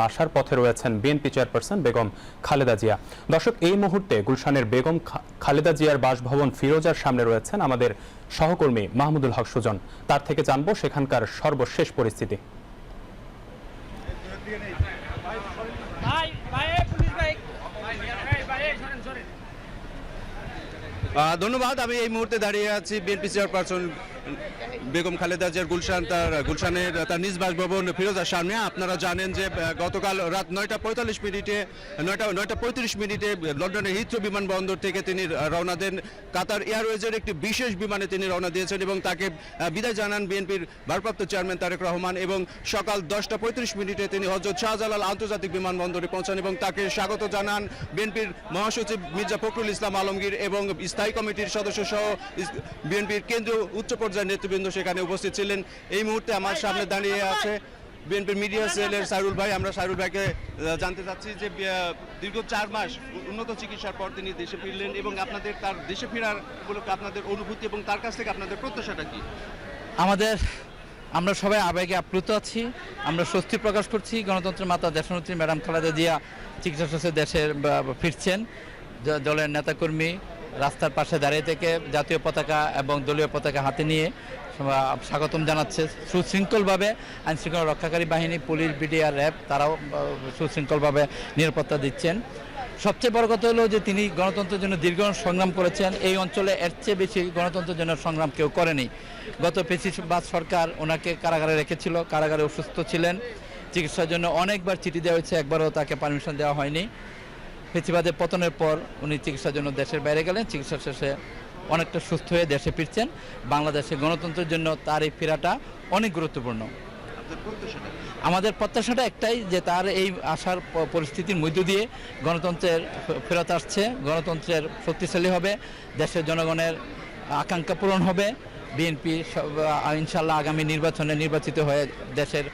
বাসার পথে রয়েছেন বিএনপি চেয়ারপারসন বেগম খালেদা জিয়া। দর্শক এই মুহূর্তে গুলশানের বেগম খালেদা জিয়ার বাসভবন ফিরোজার সামনে রয়েছেন আমাদের সহকর্মী মাহমুদুল হক সুজন। তার থেকে জানব সেখানকার সর্বশেষ পরিস্থিতি। ধন্যবাদ আমি এই মুহূর্তে দাঁড়িয়ে আছি বিএনপি চেয়ারপারসন বেগম খালেদা জিয়ার গুলশান, তার গুলশানের, তার নিজ বাসভবন ফিরোজার সামনে আপনারা জানেন যে গতকাল রাত নয়টা পঁয়তাল্লিশ মিনিটে, নয়টা নয়টা পঁয়ত্রিশ মিনিটে লন্ডনের হিথ্রো বিমানবন্দর থেকে তিনি রওনা দেন। কাতার এয়ারওয়েজের একটি বিশেষ বিমানে তিনি রওনা দিয়েছেন এবং তাকে বিদায় জানান বিএনপির ভারপ্রাপ্ত চেয়ারম্যান তারেক রহমান এবং সকাল দশটা পঁয়ত্রিশ মিনিটে তিনি হজরত শাহজালাল আন্তর্জাতিক বিমানবন্দরে পৌঁছান এবং তাকে স্বাগত জানান বিএনপির মহাসচিব মির্জা ফখরুল ইসলাম আলমগীর এবং স্থায়ী কমিটির সদস্য সহ বিএনপির কেন্দ্রীয় উচ্চ পর্যায়ের নেতৃবৃন্দ সেখানে উপস্থিত ছিলেন। এই মুহূর্তে আমার সামনে দাঁড়িয়ে আছে বিএনপির মিডিয়া সেলের সাইরুল ভাই। আমরা সাইরুল ভাইকে জানতে চাচ্ছি যে দীর্ঘ চার মাস উন্নত চিকিৎসার পর তিনি দেশে ফিরলেন এবং আপনাদের তার দেশে ফেরার উপলক্ষে আপনাদের অনুভূতি এবং তার কাছ থেকে আপনাদের প্রত্যাশাটা কি? আমাদের আমরা সবাই আবেগে আপ্লুত আছি। আমরা স্বস্তি প্রকাশ করছি। গণতন্ত্রের মাতা দেশনেত্রী ম্যাডাম খালেদা জিয়া চিকিৎসা শেষে দেশের ফিরছেন। দলের নেতাকর্মী রাস্তার পাশে দাঁড়িয়ে থেকে জাতীয় পতাকা এবং দলীয় পতাকা হাতে নিয়ে স্বাগতম জানাচ্ছে। সুশৃঙ্খলভাবে আইন শৃঙ্খলা রক্ষাকারী বাহিনী, পুলিশ, বিডিআর, র্যাব, তারাও সুশৃঙ্খলভাবে নিরাপত্তা দিচ্ছেন। সবচেয়ে বড় কথা হলো যে তিনি গণতন্ত্রের জন্য দীর্ঘ সংগ্রাম করেছেন। এই অঞ্চলে এর চেয়ে বেশি গণতন্ত্রের জন্য সংগ্রাম কেউ করেনি। গত পেশিবাদ সরকার ওনাকে কারাগারে রেখেছিল, কারাগারে অসুস্থ ছিলেন। চিকিৎসার জন্য অনেকবার চিঠি দেওয়া হয়েছে, একবারও তাকে পারমিশন দেওয়া হয়নি। পেশিবাদের পতনের পর উনি চিকিৎসার জন্য দেশের বাইরে গেলেন। চিকিৎসা শেষে অনেকটা সুস্থ হয়ে দেশে ফিরছেন। বাংলাদেশে গণতন্ত্রের জন্য তার এই ফেরাটা অনেক গুরুত্বপূর্ণ? আমাদের প্রত্যাশাটা একটাই যে তার এই আসার পরিস্থিতির মধ্য দিয়ে গণতন্ত্রের ফেরত আসছে। গণতন্ত্রের শক্তিশালী হবে। দেশের জনগণের আকাঙ্ক্ষা পূরণ হবে। বিএনপি ইনশাল্লাহ আগামী নির্বাচনে নির্বাচিত হয়ে দেশের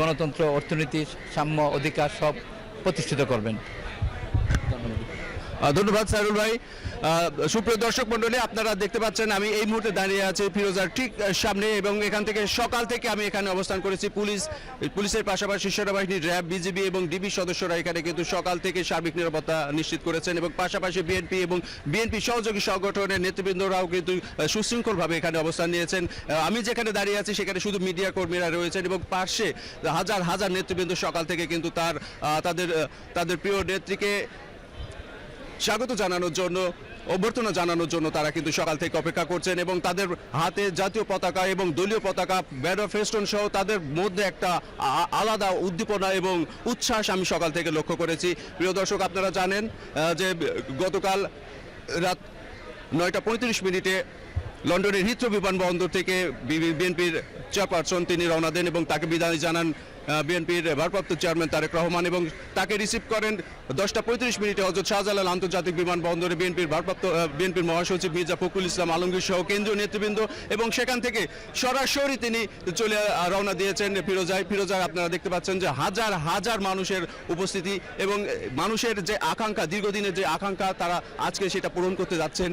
গণতন্ত্র অর্থনীতি সাম্য অধিকার সব প্রতিষ্ঠিত করবেন। ধন্যবাদ। সাইরুল ভাই। সুপ্রিয় দর্শক মন্ডলী আপনারা দেখতে পাচ্ছেন আমি এই মুহূর্তে দাঁড়িয়ে আছি ফিরোজার ঠিক সামনে এবং এখান থেকে সকাল থেকে আমি এখানে অবস্থান করেছি। পুলিশ, পুলিশের পাশাপাশি সেনাবাহিনী, র্যাব, বিজিবি এবং ডিবি সদস্যরা এখানে কিন্তু সকাল থেকে সার্বিক নিরাপত্তা নিশ্চিত করেছেন এবং পাশাপাশি বিএনপি এবং বিএনপি সহযোগী সংগঠনের নেতৃবৃন্দরাও কিন্তু সুশৃঙ্খলভাবে এখানে অবস্থান নিয়েছেন। আমি যেখানে দাঁড়িয়ে আছি সেখানে শুধু মিডিয়া কর্মীরা রয়েছেন এবং পাশে হাজার হাজার নেতৃবৃন্দ সকাল থেকে কিন্তু তার তাদের তাদের প্রিয় নেত্রীকে স্বাগত জানানোর জন্য, অভ্যর্থনা জানানোর জন্য তারা কিন্তু সকাল থেকে অপেক্ষা করছেন এবং তাদের হাতে জাতীয় পতাকা এবং দলীয় পতাকা ব্যানার ফেস্টন সহ তাদের মধ্যে একটা আলাদা উদ্দীপনা এবং উচ্ছ্বাস আমি সকাল থেকে লক্ষ্য করেছি। প্রিয় দর্শক, আপনারা জানেন যে গতকাল রাত নয়টা পঁয়ত্রিশ মিনিটে লন্ডনের হিথ্রো বিমানবন্দর থেকে বিএনপির চেয়ারপারসন তিনি রওনা দেন এবং তাকে বিদায় জানান বিএনপির ভারপ্রাপ্ত চেয়ারম্যান তারেক রহমান এবং তাকে রিসিভ করেন দশটা পঁয়ত্রিশ মিনিটে হজরত শাহজালাল আন্তর্জাতিক বিমানবন্দরে বিএনপির ভারপ্রাপ্ত বিএনপির মহাসচিব মির্জা ফখরুল ইসলাম আলমগীর সহ কেন্দ্রীয় নেতৃবৃন্দ এবং সেখান থেকে সরাসরি তিনি চলে রওনা দিয়েছেন ফিরোজায়। ফিরোজায় আপনারা দেখতে পাচ্ছেন যে হাজার হাজার মানুষের উপস্থিতি এবং মানুষের যে আকাঙ্ক্ষা, দীর্ঘদিনের যে আকাঙ্ক্ষা তারা আজকে সেটা পূরণ করতে যাচ্ছেন।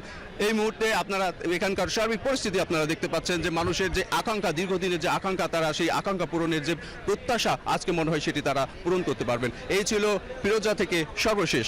এই মুহূর্তে আপনারা এখানকার সার্বিক পরিস্থিতি আপনারা দেখতে পাচ্ছেন যে মানুষের যে আকাঙ্ক্ষা, দীর্ঘদিনের যে আকাঙ্ক্ষা, তারা সেই আকাঙ্ক্ষা পূরণের যে প্রত্যাশা আজকে মনে হয় সেটি তারা পূরণ করতে পারবেন। এই ছিল ফিরোজা থেকে সর্বশেষ